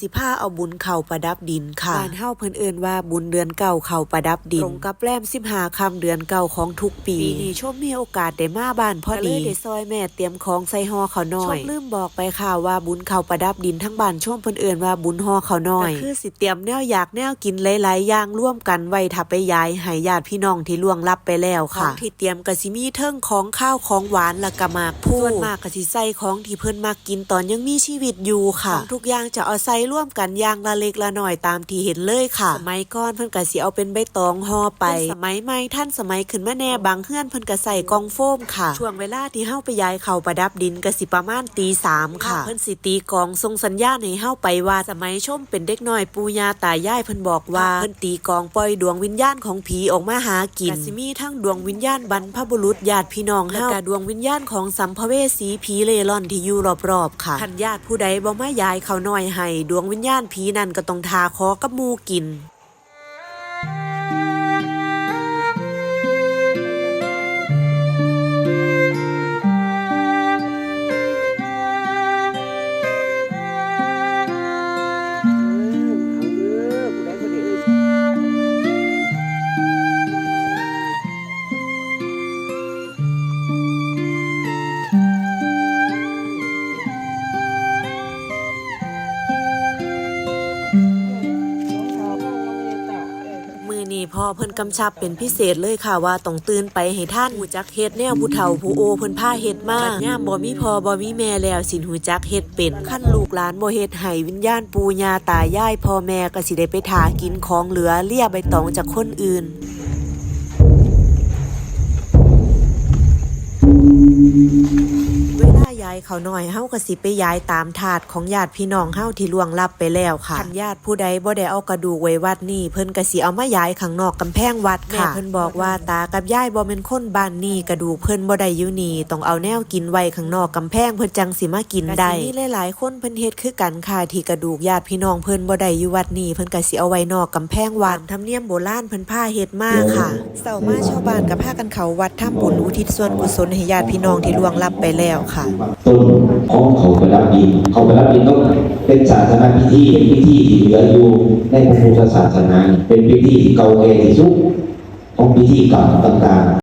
สิพาเอาบุญเข่าประดับดินค่ะบ้านเฮาเพิ่นเอิ้นว่าบุญเดือนเก่าเข่าประดับดินตรงกับแรม15ค่ำเดือนเก่าของทุกปีปีนี้ชมมีโอกาสได้มาบ้านพอดีได้ซอยแม่เตรียมของใส่ห่อข้าวน้อยชมลืมบอกไปค่ะว่าบุญเข่าประดับดินทั้งบ้านชมเพิ่นเอิ้นว่าบุญห่อข้าวน้อยก็คือสิเตรียมแนวอยากแนวกินหลายๆอย่างร่วมกันไว้ถ้าไปย้ายให้ญาติพี่น้องที่ล่วงลับไปแล้วค่ะของที่เตรียมก็สิมีเทิงของข้าวของหวานและก็หมากผู้ส่วนมากก็สิใส่ของที่เพิ่นมักกินตอนยังมีชีวิตอยู่ค่ะของทุกอย่างจะเอาใส่ร่วมกันอย่างละเล็กละหน้อยตามที่เห็นเลยค่ะ สมัยก่อนเพิ่นก็สิเอาเป็นใบตองห่อไป สมัยใหม่ท่านสมัยขึ้นมาแน่บางเฮือนเพิ่นก็ใส่กองโฟมค่ะ ช่วงเวลาที่เฮาไปย้ายเขาประดับดินก็สิประมาณตีสามค่ะ เพิ่นสิตีกองส่งสัญญาณให้เฮาไปว่าสมัยชมเป็นเด็กน้อยปู่ย่าตายายเพิ่นบอกว่าเพิ่นตีกองปล่อยดวงวิญญาณของผีออกมาหากินก็สิมีทั้งดวงวิญญาณบรรพบุรุษญาติพี่น้องเฮาและก็ดวงวิญญาณของสัมภเวสีผีเร่ร่อนที่อยู่รอบๆค่ะคันญาติผู้ใดบ่มาย้ายเขาน้อยให้ดวงวิญญาณผีนั่นก็ต้องทาคอกับมูกิน พ่อเพิ่นกำชับเป็นพิเศษเลยค่ะว่าต้องตื่นไปให้ท่านหูจักเฮ็ดแนวผู้เฒ่าผู้โอเพิ่นพาเฮ็ดมาบัดยามบ่มีพ่อบ่มีแม่แล้วสินหูจักเฮ็ดเป็นขันลูกหลานบ่เฮ็ดให้วิญญาณปู่ย่าตายายพ่อแม่ก็สิได้ไปถากินของเหลือเลียใบตองจากคนอื่น ย้ายเขาหน่อยเฮาก็สิไปย้ายตามถาดของญาติพี่น้องเฮาที่ล่วงลับไปแล้วค่ะคันญาติผู้ใดบ่ได้เอากระดูกไว้วัดนี่เพิ่นก็สิเอามาย้ายข้างนอกกำแพงวัดค่ะแม่เพิ่นบอกว่าตากับยายบ่แม่นคนบ้านนี่กระดูกเพิ่นบ่ได้อยู่นี่ต้องเอาแนวกินไว้ข้างนอกกำแพงเพิ่นจังสิมากินได้มีหลายๆคนเพิ่นเฮ็ดคือกันค่ะที่กระดูกญาติพี่น้องเพิ่นบ่ได้อยู่วัดนี่เพิ่นก็สิเอาไว้นอกกำแพงวัดธรรมเนียมโบราณเพิ่นพาเฮ็ดมาค่ะเช้ามาชาวบ้านก็พากันเข้าวัดทำบุญอุทิศส่วนกุศลให้ญาติพี่น้องที่ล่วงลับไปแล้วค่ะต้นของเขาไปรับดินเขาไปรับดินต้องเป็นศาสนาพิธีเป็นพิธีที่เหลืออยู่ในพระพุทธศาสนาเป็นพิธีที่เก่าแก่ที่สุดของพิธีกรรมต่างๆ